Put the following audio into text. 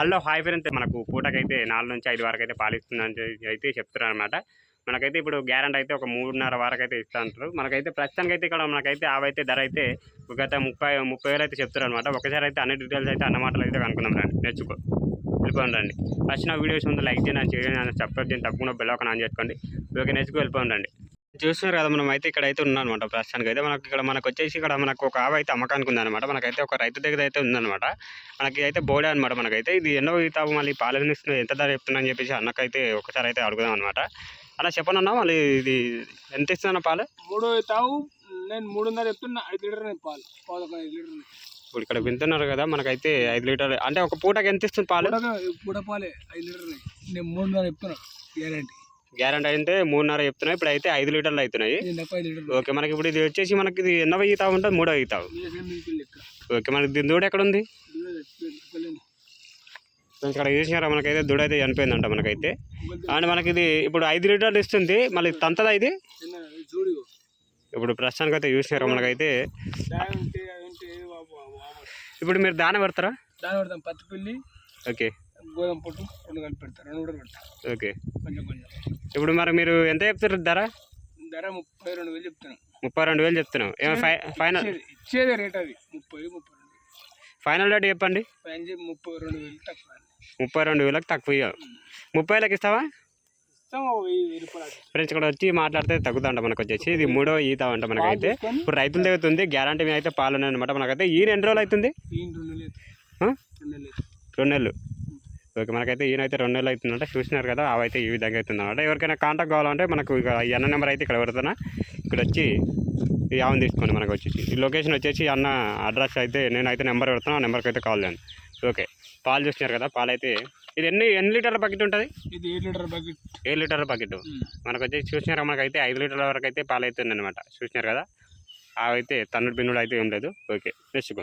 Hello hi friends. మనకు పూటకైతే నాలుగు నుంచి ఐదు వరకు అయితే పాలిస్తుందని అయితే చెప్తున్నారు అనమాట మనకైతే ఇప్పుడు గ్యారంటీ అయితే ఒక మూడున్నర వరకు అయితే ఇస్తా అంటారు మనకైతే ప్రస్తుతానికి అయితే ఇక్కడ మనకైతే ఆవైతే ధర అయితే గత ముప్పై ముప్పై వేలు అయితే చెప్తారు అనమాట ఒకసారి అయితే అన్ని డీటెయిల్స్ అయితే అన్న మాటలు అయితే కనుక్కుందాం రండి. నేర్చుకో వెళ్ళిపోండి రండి. ఫస్ట్ నా వీడియోస్ ముందు లైక్ చేయండి అని చేయండి అని సబ్స్క్రైబ్ చేయండి తప్పకుండా బెల్ ఒక ఆన్ చేసుకోండి. ఓకే నేర్చుకో వెళ్ళిపోండి రండి. చూస్తున్నారు కదా మనం అయితే ఇక్కడ అయితే ఉన్నాం అనమాట ప్రస్తుతానికి అయితే మనకి ఇక్కడ మనకు వచ్చేసి ఇక్కడ మనకు ఒక ఆవు అయితే అమ్మకానికి ఉందన్నమాట మనకైతే ఒక రైతు దగ్గర అయితే ఉందన్నమాట మనకి అయితే బోడే అనమాట మనకైతే. ఇది ఎన్నో తావు మళ్ళీ పాలు ఇస్తుంది ఎంత ధర చెప్తున్నా అని చెప్పేసి అన్నకైతే ఒకసారి అయితే అడుగుదాం అనమాట అలా చెప్పనన్నా మళ్ళీ ఇది ఎంత ఇస్తున్నా పాలు? మూడు తావు నేను మూడున్నర చెప్తున్నా. ఐదు లీటర్ పాలు పాలు. ఒక ఐదు లీటర్ ఇప్పుడు ఇక్కడ వింటున్నారు కదా మనకైతే ఐదు లీటర్ అంటే ఒక పూటకి ఎంత ఇస్తుంది పాలు? పూట పాలే ఐదు లీటర్ నేను మూడున్నర చెప్తున్నా. గ్యారంటీ. గ్యారంటీ అయితే మూడున్నర చెప్తున్నాయి ఇప్పుడు అయితే ఐదు లీటర్లు అవుతున్నాయి. ఓకే మనకి ఇప్పుడు ఇది వచ్చేసి మనకి ఇది ఎన్నో ఈతా ఉంటుంది మూడో ఈతావు ఓకే మనకి దీని దూడ ఎక్కడ ఉంది? ఇక్కడ చూసినారా మనకైతే దూడ అయితే చనిపోయిందంట మనకైతే. అండ్ మనకి ఇది ఇప్పుడు ఐదు లీటర్లు ఇస్తుంది మళ్ళీ తంతదా ఇది? ఇప్పుడు ప్రస్తుతానికి అయితే చూసినారా మనకైతే. ఇప్పుడు మీరు దాన పెడతారా? దాని పెడతాం పత్తి పిల్లి. ఓకే. గోధుమ పొట్టు రెండు కలిపి పెడతారు రెండు కూడా పెడతారు ఓకే. కొంచెం కొంచెం. ఇప్పుడు మరి మీరు ఎంత చెప్తారు ధర? ధర ముప్పై రెండు వేలు చెప్తున్నాం. ముప్పై రెండు వేలు చెప్తున్నాం. ఏమో ఫై ఫైనల్. ఇచ్చేది- రేట్ అది. ముప్పై ముప్పై రెండు ఫైనల్ రేట్ చెప్పండి. ముప్పై రెండు వేలు తక్కువ ముప్పై రెండు వేలకు తక్కువ. ముప్పై వేలకు ఇస్తావా. ఫ్రెండ్స్ ఇక్కడ వచ్చి మాట్లాడితే తగ్గుతుంట మనకు వచ్చేసి ఇది మూడో ఈత అంట మనకైతే. ఇప్పుడు రైతుల దగ్గర ఉంది గ్యారంటీ మీద అయితే పాలు అనమాట మనకైతే. ఈయన ఎన్ని రోజులు అవుతుంది. రెండు నెలలు. ఓకే మనకైతే ఈయన అయితే రెండు నెలలు అవుతుందంట చూసినారు కదా అవైతే ఈ విధంగా అవుతుంది అనమాట ఎవరికైనా కాంటాక్ట్ కావాలంటే మనకు ఇక ఈ అన్న నెంబర్ అయితే ఇక్కడ పెడుతున్నా. ఇక్కడ వచ్చి ఈ ఆవును తీసుకోండి మనకు వచ్చేసి. ఈ లొకేషన్ వచ్చేసి అన్న అడ్రస్ అయితే నేనైతే నెంబర్ పెడుతున్నా ఆ నెంబర్కి అయితే కాల్ చేయండి. ఓకే పాలు చూసినారు కదా పాలు అయితే ఇది ఎన్ని ఎన్ని లీటర్ల బకెట్ ఉంటుంది? ఇది ఎయిట్ లీటర్ బకెట్ ఏ లీటర్ల బకెట్ మనకు వచ్చేసి చూసినారా మనకైతే ఐదు లీటర్ల వరకు అయితే పాలు అవుతుంది అనమాట చూసినారు కదా అవైతే తన్నుడు బిన్నుడు అయితే ఏం లేదు. Okay next